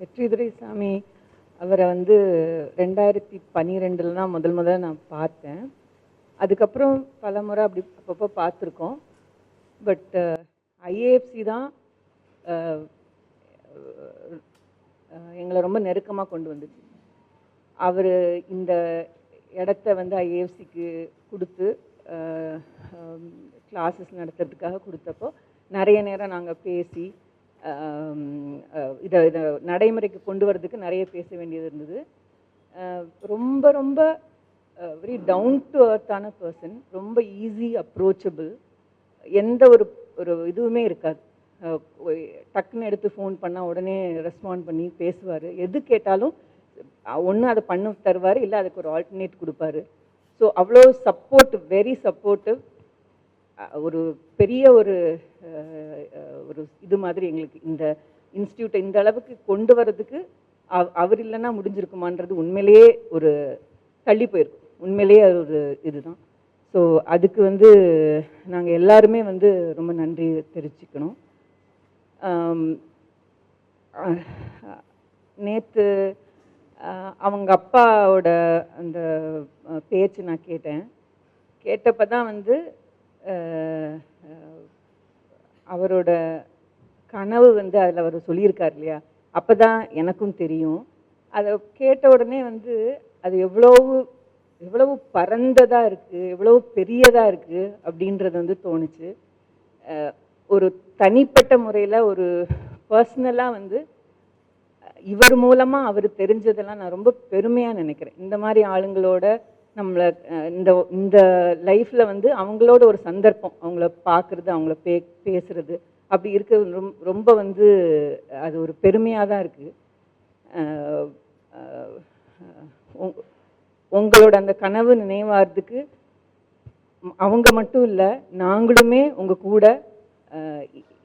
வெற்றிதுரை சாமி அவரை வந்து ரெண்டாயிரத்தி பன்னிரெண்டில் தான் முதல் முதல்ல நான் பார்த்தேன். அதுக்கப்புறம் பல முறை அப்படி அப்பப்போ பார்த்துருக்கோம். பட் ஐஏஎஃப்சி தான் எங்களை ரொம்ப நெருக்கமாக கொண்டு வந்துச்சு. அவர் இந்த இடத்த வந்து ஐஏஎஃப்சிக்கு கொடுத்து கிளாஸஸ் நடத்துறதுக்காக கொடுத்தப்போ நிறைய நேரம் நாங்கள் பேசி இதை இதை நடைமுறைக்கு கொண்டு வரதுக்கு நிறைய பேச வேண்டியது இருந்தது. ரொம்ப ரொம்ப வெரி டவுன் டு அர்த்தான பர்சன் ரொம்ப ஈஸி அப்ரோச்சபிள் எந்த ஒரு ஒரு இதுவுமே இருக்காது. டக்குன்னு எடுத்து ஃபோன் பண்ணால் உடனே ரெஸ்பாண்ட் பண்ணி பேசுவார். எது கேட்டாலும் ஒன்று அதை பண்ண தருவார் இல்லை அதுக்கு ஒரு ஆல்டர்னேட் கொடுப்பாரு. ஸோ அவ்வளோ சப்போர்ட் வெரி சப்போர்ட்டிவ் ஒரு பெரிய ஒரு ஒரு இது மாதிரி எங்களுக்கு இந்த இன்ஸ்டியூட்டை இந்த அளவுக்கு கொண்டு வரதுக்கு அவர் இல்லைன்னா முடிஞ்சிருக்குமான்றது உண்மையிலேயே ஒரு தள்ளி போயிருக்கும். உண்மையிலேயே அது ஒரு இதுதான். ஸோ அதுக்கு வந்து நாங்கள் எல்லாருமே வந்து ரொம்ப நன்றி தெரிவிச்சுக்கணும். நேற்று அவங்க அப்பாவோட அந்த பேச்சு நான் கேட்டேன். கேட்டப்ப தான் வந்து அவரோட கனவு வந்து அதில் அவர் சொல்லியிருக்கார் இல்லையா? அப்போ தான் எனக்கும் தெரியும். அதை கேட்ட உடனே வந்து அது எவ்வளவு எவ்வளவு பரந்ததாக இருக்குது எவ்வளவு பெரியதாக இருக்குது அப்படின்றது வந்து தோணுச்சு. ஒரு தனிப்பட்ட முறையில் ஒரு பர்சனலாக வந்து இவர் மூலமாக அவர் தெரிஞ்சதெல்லாம் நான் ரொம்ப பெருமையாக நினைக்கிறேன். இந்த மாதிரி ஆளுங்களோட நம்மளை இந்த இந்த லைஃப்பில் வந்து அவங்களோட ஒரு சந்தர்ப்பம். அவங்கள பார்க்குறது அவங்கள பே பேசுகிறது அப்படி இருக்கிறது ரொம்ப ரொம்ப வந்து அது ஒரு பெருமையாக தான் இருக்குது உங்களோட அந்த கனவு நினைவாகிறதுக்கு அவங்க மட்டும் இல்லை நாங்களுமே உங்கள் கூட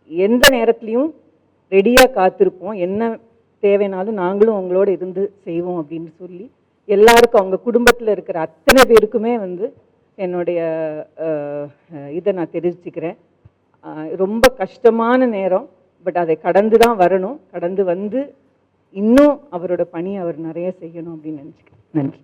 எந்த நேரத்துலையும் ரெடியாக காத்திருப்போம். என்ன தேவைனாலும் நாங்களும் உங்களோட இருந்து செய்வோம் அப்படின்னு சொல்லி எல்லாருக்கும் அவங்க குடும்பத்தில் இருக்கிற அத்தனை பேருக்குமே வந்து என்னுடைய இதை நான் தெரிவிச்சுக்கிறேன். ரொம்ப கஷ்டமான நேரம் பட் அதை கடந்து தான் வரணும். கடந்து வந்து இன்னும் அவரோட பணி அவர் நிறைய செய்யணும் அப்படின்னு நினச்சிக்கிறேன். நன்றி.